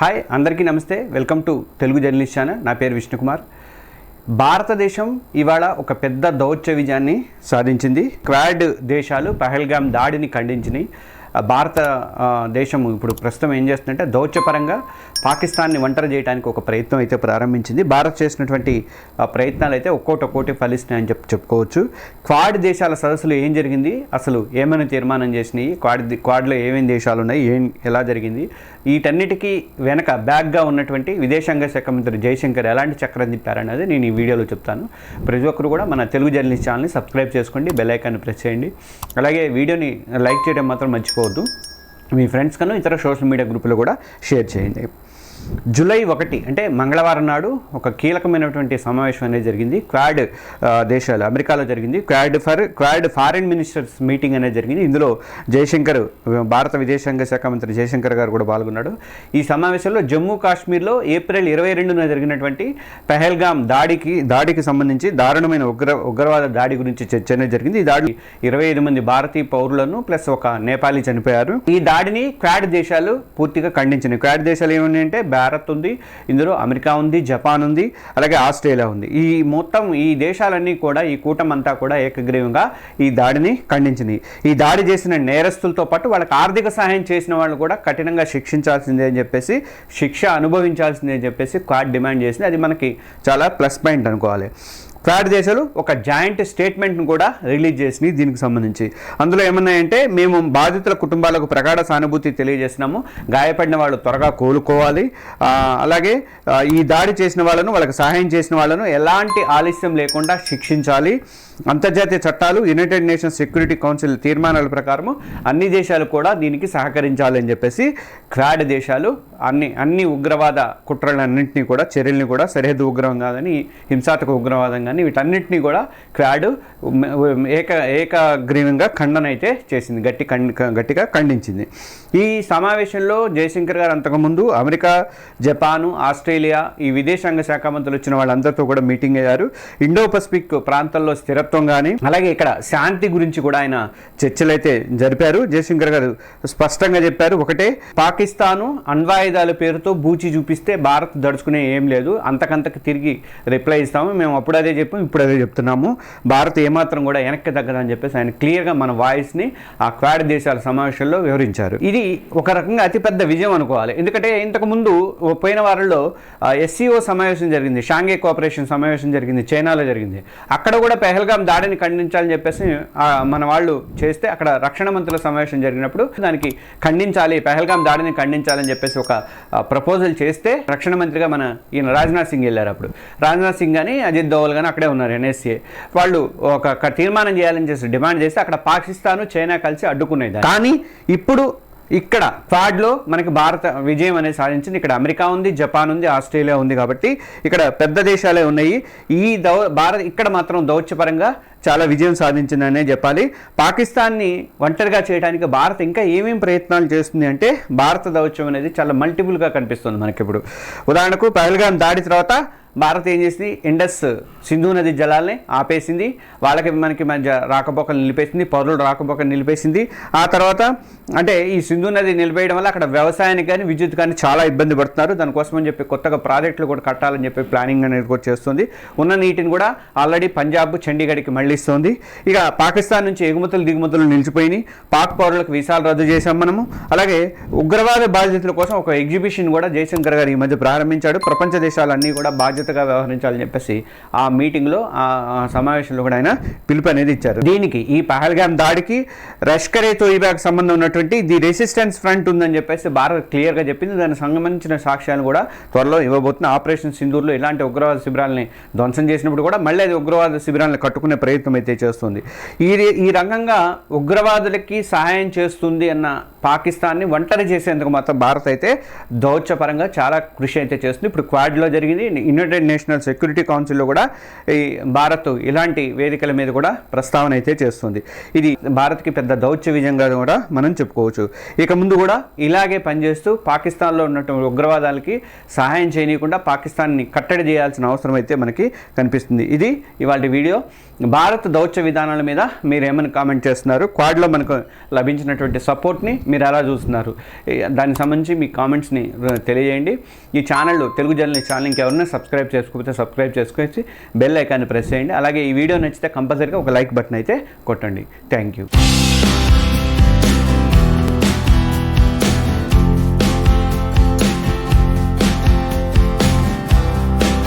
Hi అందరికీ నమస్తే. Welcome to Telugu journalist channel నా పేరు విష్ణుకుమార్ భారతదేశం ఇవాళ ఒక పెద్ద దౌత్య విజయాన్ని సాధించింది. క్వాడ్ దేశాలు పహల్గామ్ దాడిని ఖండించినాయి. భారతదేశం భారత దేశం ఇప్పుడు ప్రస్తుతం ఏం చేస్తుందంటే దౌత్యపరంగా పాకిస్తాన్ని ఒంటరి చేయడానికి ఒక ప్రయత్నం అయితే ప్రారంభించింది. భారత్ చేసినటువంటి ప్రయత్నాలు అయితే ఒక్కోటి ఒక్కోటి ఫలిస్తున్నాయని చెప్పి చెప్పుకోవచ్చు. క్వాడ్ దేశాల సదస్సులో ఏం జరిగింది? అసలు ఏమైనా తీర్మానం చేసినాయి? క్వాడ్ క్వాడ్లో ఏమేమి దేశాలు ఉన్నాయి? ఏం ఎలా జరిగింది? వీటన్నిటికీ వెనక బ్యాక్గా ఉన్నటువంటి విదేశాంగ శాఖ మంత్రి జయశంకర్ ఎలాంటి చక్రం తిప్పారనేది నేను ఈ వీడియోలో చెప్తాను. ప్రతి ఒక్కరు కూడా మన తెలుగు జర్నలిస్ట్ ఛానల్ని సబ్స్క్రైబ్ చేసుకోండి బెల్ ఐకాన్ని ప్రెస్ చేయండి. అలాగే వీడియోని లైక్ చేయడం మాత్రం మర్చిపోవద్దు. మీ ఫ్రెండ్స్ కన్నా ఇతర సోషల్ మీడియా గ్రూపులో కూడా షేర్ చేయండి. జూలై ఒకటి అంటే మంగళవారం నాడు ఒక కీలకమైనటువంటి సమావేశం అనేది జరిగింది. క్వాడ్ దేశాలు అమెరికాలో జరిగింది. Quad for Quad foreign ministers meeting అనేది జరిగింది. ఇందులో జయశంకర్ భారత విదేశాంగ శాఖ మంత్రి జయశంకర్ గారు కూడా పాల్గొన్నాడు. ఈ సమావేశంలో జమ్మూ కాశ్మీర్లో ఏప్రిల్ ఇరవై రెండున జరిగినటువంటి పెహల్గామ్ దాడికి దాడికి సంబంధించి దారుణమైన ఉగ్ర ఉగ్రవాద దాడి గురించి చర్చ అనేది జరిగింది. ఈ దాడి ఇరవై ఐదు మంది భారతీయ పౌరులను ప్లస్ ఒక నేపాలీ చనిపోయారు. ఈ దాడిని క్వాడ్ దేశాలు పూర్తిగా ఖండించినాయి. క్వాడ్ దేశాలు ఏమన్నాయి అంటే భారత్ ఉంది ఇందులో అమెరికా ఉంది జపాన్ ఉంది అలాగే ఆస్ట్రేలియా ఉంది. ఈ మొత్తం ఈ దేశాలన్నీ కూడా ఈ కూటమి అంతా కూడా ఏకగ్రీవంగా ఈ దాడిని ఖండించింది. ఈ దాడి చేసిన నేరస్తులతో పాటు వాళ్ళకి ఆర్థిక సహాయం చేసిన వాళ్ళు కూడా కఠినంగా శిక్షించాల్సిందే అని చెప్పేసి శిక్ష అనుభవించాల్సిందే అని చెప్పేసి కార్డ్ డిమాండ్ చేసింది. అది మనకి చాలా ప్లస్ పాయింట్ అనుకోవాలి. క్వాడ్ దేశాలు ఒక జాయింట్ స్టేట్మెంట్ను కూడా రిలీజ్ చేసినాయి దీనికి సంబంధించి. అందులో ఏమన్నాయంటే మేము బాధితుల కుటుంబాలకు ప్రగాఢ సానుభూతి తెలియజేస్తున్నాము. గాయపడిన వాళ్ళు త్వరగా కోలుకోవాలి. అలాగే ఈ దాడి చేసిన వాళ్ళను వాళ్ళకి సహాయం చేసిన వాళ్ళను ఎలాంటి ఆలస్యం లేకుండా శిక్షించాలి. అంతర్జాతీయ చట్టాలు యునైటెడ్ నేషన్స్ సెక్యూరిటీ కౌన్సిల్ తీర్మానాల ప్రకారము అన్ని దేశాలు కూడా దీనికి సహకరించాలని చెప్పేసి క్రాడ్ దేశాలు అన్ని అన్ని ఉగ్రవాద కుట్రలన్నింటినీ కూడా చర్యల్ని కూడా సరిహద్దు ఉగ్రవం కాదని హింసాత్మక ఉగ్రవాదం కానీ వీటన్నిటినీ కూడా క్రాడ్ ఏక ఏకగ్రీవంగా ఖండన అయితే చేసింది గట్టి గట్టిగా ఖండించింది. ఈ సమావేశంలో జయశంకర్ గారు అంతకుముందు అమెరికా జపాను ఆస్ట్రేలియా ఈ విదేశాంగ శాఖ మంత్రులు వచ్చిన వాళ్ళందరితో కూడా మీటింగ్ అయ్యారు. ఇండో పసిఫిక్ ప్రాంతంలో స్థిరత్వం కానీ అలాగే ఇక్కడ శాంతి గురించి కూడా ఆయన చర్చలు అయితే జరిపారు. జయశంకర్ గారు స్పష్టంగా చెప్పారు ఒకటే పాకిస్తాను అణ్వాయుధాల పేరుతో బూచి చూపిస్తే భారత్ దడుచుకునే ఏం లేదు. అంతకంతకు తిరిగి రిప్లై ఇస్తాము. మేము అప్పుడు అదే చెప్పాం ఇప్పుడు అదే చెప్తున్నాము. భారత్ ఏమాత్రం కూడా వెనక్కి తగ్గదని చెప్పేసి ఆయన క్లియర్గా మన వాయిస్ని ఆ క్వాడ్ దేశాల సమావేశంలో వివరించారు. ఇది ఒక రకంగా అతిపెద్ద విజయం అనుకోవాలి. ఎందుకంటే ఇంతకు ముందు పోయిన వారంలో ఎస్సీఓ సమావేశం జరిగింది. షాంఘై కోఆపరేషన్ సమావేశం జరిగింది. చైనాలో జరిగింది. అక్కడ కూడా పెహల్గాం దాడిని ఖండించాలని చెప్పేసి మన వాళ్ళు చేస్తే అక్కడ రక్షణ మంత్రుల సమావేశం జరిగినప్పుడు దానికి ఖండించాలి పెహల్గాం దాడిని ఖండించాలని చెప్పేసి ఒక ప్రపోజల్ చేస్తే రక్షణ మంత్రిగా మన ఈయన రాజ్నాథ్ సింగ్ వెళ్ళారు అప్పుడు. రాజ్నాథ్ సింగ్ కానీ అజిత్ దోవల్ కానీ అక్కడే ఉన్నారు ఎన్ఎస్సీ వాళ్ళు ఒక తీర్మానం చేయాలని చేసి డిమాండ్ చేసి అక్కడ పాకిస్తాను చైనా కలిసి అడ్డుకునేది కానీ ఇప్పుడు ఇక్కడ క్వాడ్లో మనకి భారత విజయం అనేది సాధించింది. ఇక్కడ అమెరికా ఉంది జపాన్ ఉంది ఆస్ట్రేలియా ఉంది కాబట్టి ఇక్కడ పెద్ద దేశాలే ఉన్నాయి. ఈ దౌ భారత్ ఇక్కడ మాత్రం దౌత్యపరంగా చాలా విజయం సాధించిందనే చెప్పాలి. పాకిస్తాన్ని ఒంటరిగా చేయడానికి భారత్ ఇంకా ఏమేం ప్రయత్నాలు చేస్తుంది అంటే భారత దౌత్యం అనేది చాలా మల్టిపుల్గా కనిపిస్తుంది మనకి ఇప్పుడు ఉదాహరణకు పహల్గాన్ దాడి తర్వాత భారత్ ఏం చేసింది? ఇండస్ సింధు నది జలాల్ని ఆపేసింది. వాళ్ళకి మనకి మధ్య రాకపోకలు నిలిపేసింది. పౌరులు రాకపోకలు నిలిపేసింది. ఆ తర్వాత అంటే ఈ సింధు నది నిలిపేయడం వల్ల అక్కడ వ్యవసాయానికి కానీ విద్యుత్ కానీ చాలా ఇబ్బంది పడుతున్నారు. దానికోసమని చెప్పి కొత్తగా ప్రాజెక్టులు కూడా కట్టాలని చెప్పి ప్లానింగ్ అనేది కూడా చేస్తుంది. ఉన్న నీటిని కూడా ఆల్రెడీ పంజాబ్ చండీగఢ్కి మళ్ళిస్తుంది. ఇక పాకిస్తాన్ నుంచి ఎగుమతులు దిగుమతులు నిలిచిపోయినాయి. పాక్ పౌరులకు వీసాలు రద్దు చేశాం మనము. అలాగే ఉగ్రవాద బాధితుల కోసం ఒక ఎగ్జిబిషన్ కూడా జయశంకర్ గారు ఈ మధ్య ప్రారంభించాడు. ప్రపంచ దేశాలన్నీ కూడా బాధ్యత బాధ్యతగా వ్యవహరించాలని చెప్పేసి ఆ మీటింగ్లో ఆ సమావేశంలో కూడా ఆయన పిలుపు అనేది ఇచ్చారు. దీనికి ఈ పహల్గామ్ దాడికి లష్కరే తోయిబాకి సంబంధం ఉన్నటువంటి ది రెసిస్టెన్స్ ఫ్రంట్ ఉందని చెప్పేసి భారత్ క్లియర్గా చెప్పింది. దానికి సంబంధించిన సాక్ష్యాలు కూడా త్వరలో ఇవ్వబోతున్న ఆపరేషన్ సింధూర్లో ఇలాంటి ఉగ్రవాద శిబిరాలని ధ్వంసం చేసినప్పుడు కూడా మళ్ళీ అది ఉగ్రవాద శిబిరాలను కట్టుకునే ప్రయత్నం అయితే చేస్తుంది. ఈ ఈ రంగంగా ఉగ్రవాదులకి సహాయం చేస్తుంది అన్న పాకిస్తాన్ని ఒంటరి చేసేందుకు మాత్రం భారత్ అయితే దౌత్యపరంగా చాలా కృషి అయితే చేస్తుంది. ఇప్పుడు క్వాడ్లో జరిగింది. యునైటెడ్ నేషనల్ సెక్యూరిటీ కౌన్సిల్లో కూడా ఈ భారత్ ఇలాంటి వేదికల మీద కూడా ప్రస్తావన అయితే చేస్తుంది. ఇది భారత్కి పెద్ద దౌత్య విజయంగా కూడా మనం చెప్పుకోవచ్చు. ఇక ముందు కూడా ఇలాగే పనిచేస్తూ పాకిస్తాన్లో ఉన్నటువంటి ఉగ్రవాదాలకి సహాయం చేయనీయకుండా పాకిస్తాన్ని కట్టడి చేయాల్సిన అవసరం అయితే మనకి కనిపిస్తుంది. ఇది ఇవాళ వీడియో. భారత్ దౌత్య విధానాల మీద మీరు ఏమైనా కామెంట్ చేస్తున్నారు? క్వాడ్లో మనకు లభించినటువంటి సపోర్ట్ని మీరు ఎలా చూస్తున్నారు? దానికి సంబంధించి మీ కామెంట్స్ని తెలియజేయండి. ఈ channel Telugu journalist channel subscribe subscribe చేసుకోకపోతే సబ్స్క్రైబ్ చేసుకొచ్చి బెల్ ఐకాన్ని ప్రెస్ చేయండి. అలాగే ఈ వీడియో నచ్చితే కంపల్సరీగా ఒక లైక్ బటన్ అయితే కొట్టండి. Thank you.